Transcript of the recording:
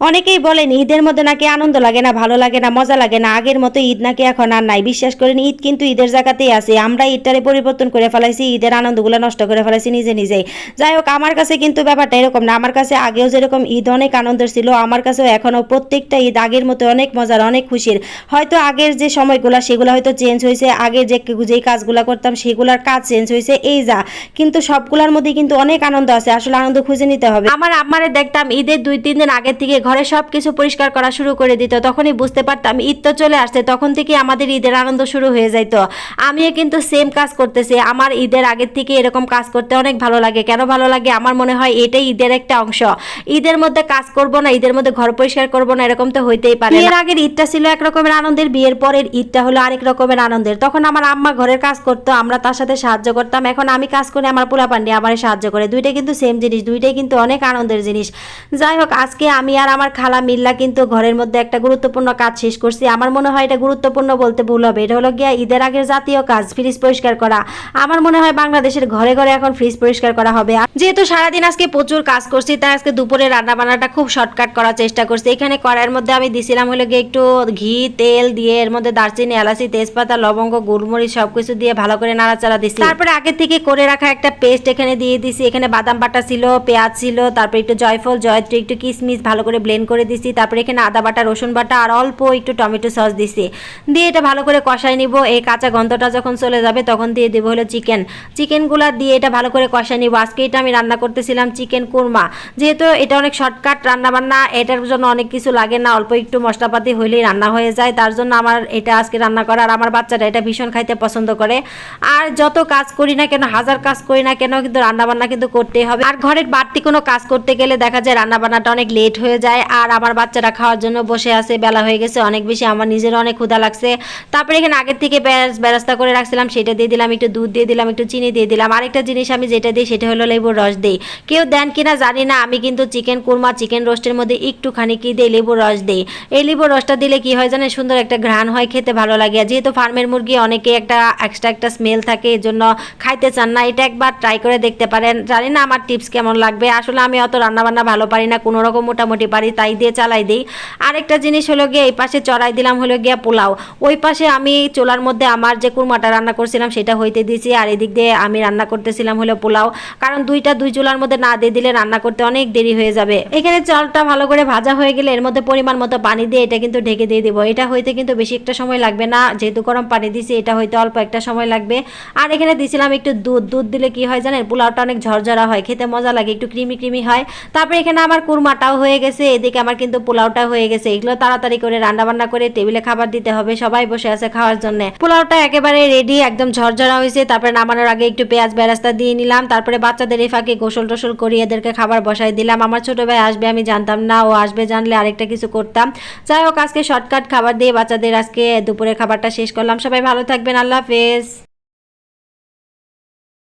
অনেকেই বলেন ঈদের মধ্যে নাকি আনন্দ লাগে না, ভালো লাগে না, মজা লাগে না। আগের মতো ঈদ নাকি এখন আর নাই। বিশ্বাস করেন, ঈদ কিন্তু ঈদের জায়গাতেই আছে। আমরা ঈদটারে পরিবর্তন করে ফেলাইছি, ঈদের আনন্দগুলো নষ্ট করে ফেলাইছি নিজে নিজেই। যাই হোক, আমার কাছে কিন্তু ব্যাপারটা এরকম না। আমার কাছে আগেও যেরকম ঈদ অনেক আনন্দের ছিল, আমার কাছেও এখনও প্রত্যেকটা ঈদ আগের মতো অনেক মজার, অনেক খুশির। হয়তো আগের যে সময়গুলো, সেগুলো হয়তো চেঞ্জ হয়েছে। আগে যে যেই কাজগুলো করতাম, সেগুলোর কাজ চেঞ্জ হয়েছে, এই যা। কিন্তু সবগুলোর মধ্যে কিন্তু অনেক আনন্দ আছে। আসলে আনন্দ খুঁজে নিতে হবে। আমার আমারে দেখতাম ঈদের দুই, তিন দিন আগের থেকে ঘরে সব কিছু পরিষ্কার করা শুরু করে দিত। তখনই বুঝতে পারতাম, ঈদ তো চলে আসছে, তখন থেকে আমাদের ঈদের আনন্দ শুরু হয়ে যাইত। আমিও কিন্তু সেম কাজ করতেছি। আমার ঈদের আগের থেকে এরকম কাজ করতে অনেক ভালো লাগে। কেন ভালো লাগে? আমার মনে হয় এটাই ঈদের একটা অংশ। ঈদের মধ্যে কাজ করব না, ঈদের মধ্যে ঘর পরিষ্কার করব না, এরকম তো হইতেই পারে এর আগের ঈদটা ছিল এক রকমের আনন্দের, বিয়ের পরের ঈদটা হলো আরেক রকমের আনন্দের। তখন আমার আম্মা ঘরের কাজ করতো, আমরা তার সাথে সাহায্য করতাম। এখন আমি কাজ করি আমার পোলা পান্ডি আমার সাহায্য করে। দুইটাই কিন্তু সেম জিনিস, দুইটাই কিন্তু অনেক আনন্দের জিনিস। যাই হোক, আজকে আমি আর আমার খালা মিল্লা কিন্তু ঘরের মধ্যে একটা গুরুত্বপূর্ণ কাজ শেষ করছি। আমার মনে হয় এটা গুরুত্বপূর্ণ বলতে ভুল হবে। এটা হলো গিয়া ঈদের আগের জাতীয় কাজ ফ্রিজ পরিষ্কার করা। আমার মনে হয় বাংলাদেশের ঘরে ঘরে এখন ফ্রিজ পরিষ্কার করা হবে। যেহেতু সারাদিন আজকে প্রচুর কাজ করছি, তাই আজকে দুপুরে রান্না বান্নাটা খুব শর্টকাট করার চেষ্টা করছি। এখানে কড়াইয়ের মধ্যে আমি দিছিলাম হলো গিয়ে একটু ঘি, তেল দিয়ে এর মধ্যে দারচিনি, এলাচি, তেজপাতা, লবঙ্গ গোলমরিচ সবকিছু দিয়ে ভালো করে নাড়াচাড়া দিছি। তারপরে আগে থেকে করে রাখা একটা পেস্ট এখানে দিয়ে দিছি। এখানে বাদাম বাটা ছিল, পেঁয়াজ ছিল, তারপরে একটু জয়ফল, জয়ত্রী, একটু কিশমিশ ভালো করে ব্লেন্ড করে দিছি। তারপরে এখানে আদা বাটা, রসুন বাটা আর অল্প একটু টমেটো সস দিছি। দিয়ে এটা ভালো করে কষাই নিব। এই কাঁচা গন্ধটা যখন চলে যাবে তখন দিয়ে দেবো হলো চিকেন। চিকেনগুলা দিয়ে এটা ভালো করে কষাই নিব। আজকে এটা আমি রান্না করতেছিলাম চিকেন কুরমা। যেহেতু এটা অনেক শর্টকাট রান্না বান্না এটার জন্য অনেক কিছু লাগে না। অল্প একটু মশলাপাতি হইলেই রান্না হয়ে যায়। তার জন্য আমার এটা আজকে রান্না করা আর আমার বাচ্চাটা এটা ভীষণ খাইতে পছন্দ করে। আর যত কাজ করি না কেন, হাজার কাজ করি না কেন, কিন্তু রান্না বান্না কিন্তু করতেই হবে। আর ঘরের বাড়তি কোনো কাজ করতে গেলে দেখা যায় রান্না বান্নাটা অনেক লেট হয়ে যায়। আর আমার বাচ্চারা খাওয়ার জন্য বসে আছে, বেলা হয়ে গেছে, অনেক বেশি আমার নিজেরও অনেক ক্ষুধা লাগছে। তারপরে এখানে আগের থেকে ব্যবস্থা করে রাখছিলাম, সেটা দিয়ে দিলাম, একটু দুধ দিয়ে দিলাম, একটু চিনি দিয়ে দিলাম। আরেকটা জিনিস আমি যেটা দিই সেটা হলো লেবুর রস দিই। কেউ দেন কিনা জানি না, আমি কিন্তু চিকেন কুরমা, চিকেন রোস্টের মধ্যে একটুখানি কি দিই, লেবুর রস দিই। এই লেবুর রসটা দিলে কি হয় জানেন, সুন্দর একটা ঘ্রাণ হয়, খেতে ভালো লাগে। যেহেতু ফার্মের মুরগি, অনেকে একটা এক্সট্রা একটা স্মেল থাকে এই জন্য খাইতে চান না। এটা একবার ট্রাই করে দেখতে পারেন। জানি না আমার টিপস কেমন লাগবে। আসলে আমি অত রান্নাবান্না ভালো পারি না, কোনো রকম মোটামুটি পারি তাই দিয়ে চালাই দিই। আরেকটা জিনিস হলো গিয়ে এই পাশে চড়াই দিলাম হলো গিয়া পোলাও। ওই পাশে আমি চোলার মধ্যে আমার যে কুরমাটা রান্না করছিলাম সেটা হইতে দিয়েছি আর এদিক দিয়ে আমি রান্না করতেছিলাম হলো পোলাও। কারণ দুইটা দুই চুলার মধ্যে না দিয়ে দিলে রান্না করতে অনেক দেরি হয়ে যাবে। এখানে চালটা ভালো করে ভাজা হয়ে গেলে এর মধ্যে পরিমাণ মতো পানি দিয়ে এটা কিন্তু ঢেকে দিয়ে দিব। এটা হইতে কিন্তু বেশি একটা সময় লাগবে না। যেহেতু গরম পানি দিছি, এটা হইতে অল্প একটা সময় লাগবে। আর এখানে দিছিলাম একটু দুধ। দুধ দিলে কি হয় জানেন? পোলাওটা অনেক ঝরঝরা হয়। খেতে মজা লাগে, একটু ক্রিমি ক্রিমি হয়। তারপরে এখানে আমার কুরমাটাও হয়ে গেছে। এদিকে আমার কিন্তু পোলাওটা হয়ে গেছে। এগুলো তাড়াতাড়ি করে রান্না বান্না করে টেবিলে খাবার দিতে হবে সবাই বসে আছে খাওয়ার জন্য। পোলাওটা একেবারে রেডি একদম ঝরঝরা হয়েছে। তারপরে নামানোর আগে একটু পেঁয়াজ বেরাস্তা দিয়ে নিলাম। তারপরে বাচ্চাদের এই ফাঁকে গোসল টোসল করিয়ে এদেরকে খাবার বসাই দিলাম। আমার ছোট ভাই আসবে, আমি জানতাম না, ও আসবে জানলে আরেকটা কিছু করতাম। যাই হোক, আজকে শর্টকাট খাবার দিয়ে বাচ্চাদের আজকে দুপুরের খাবারটা শেষ করলাম। সবাই ভালো থাকবেন, আল্লাহ হাফেজ।